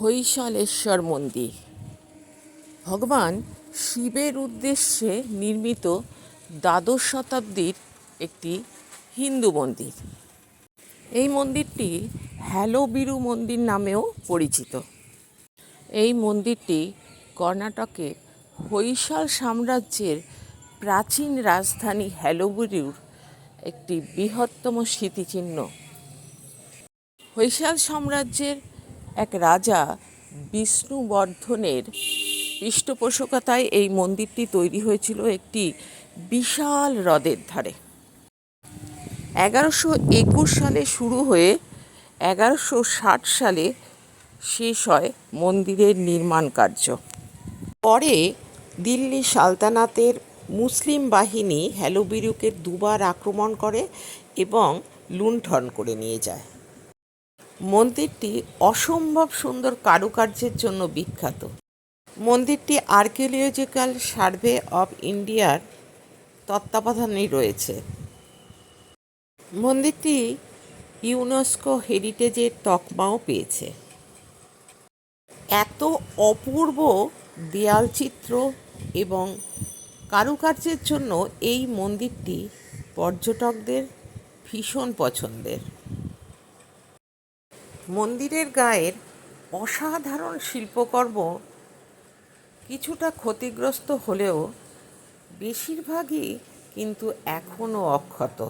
হৈশালেশ্বর মন্দির। ভগবান শিবের উদ্দেশ্যে নির্মিত দ্বাদশ শতাব্দীর একটি হিন্দু মন্দির। এই মন্দিরটি হ্যালোবিরু মন্দির নামেও পরিচিত। এই মন্দিরটি কর্ণাটকের হৈশাল সাম্রাজ্যের প্রাচীন রাজধানী হ্যালোবিরুর একটি বৃহত্তম স্মৃতিচিহ্ন। হৈশাল সাম্রাজ্যের এক রাজা বিষ্ণুবর্ধনের পৃষ্ঠপোষকতায় এই মন্দিরটি তৈরি হয়েছিল একটি বিশাল হ্রদের ধারে। এগারোশো একুশ সালে শুরু হয়ে এগারোশো ষাট সালে শেষ হয় মন্দিরের নির্মাণ কার্য। পরে দিল্লি সালতানাতের মুসলিম বাহিনী হ্যালোবিরুকে দুবার আক্রমণ করে এবং লুণ্ঠন করে নিয়ে যায়। মন্দিরটি অসম্ভব সুন্দর কারুকার্যের জন্য বিখ্যাত। মন্দিরটি আর্কিওলজিক্যাল সার্ভে অফ ইন্ডিয়ার তত্ত্বাবধানেই রয়েছে। মন্দিরটি ইউনেস্কো হেরিটেজের তকমাও পেয়েছে। এত অপূর্ব দেয়ালচিত্র এবং কারুকার্যের জন্য এই মন্দিরটি পর্যটকদের ভীষণ পছন্দের। মন্দিরের গায়ের অসাধারণ শিল্পকর্ম কিছুটা ক্ষতিগ্রস্ত হলেও বেশিরভাগই কিন্তু এখনও অক্ষত।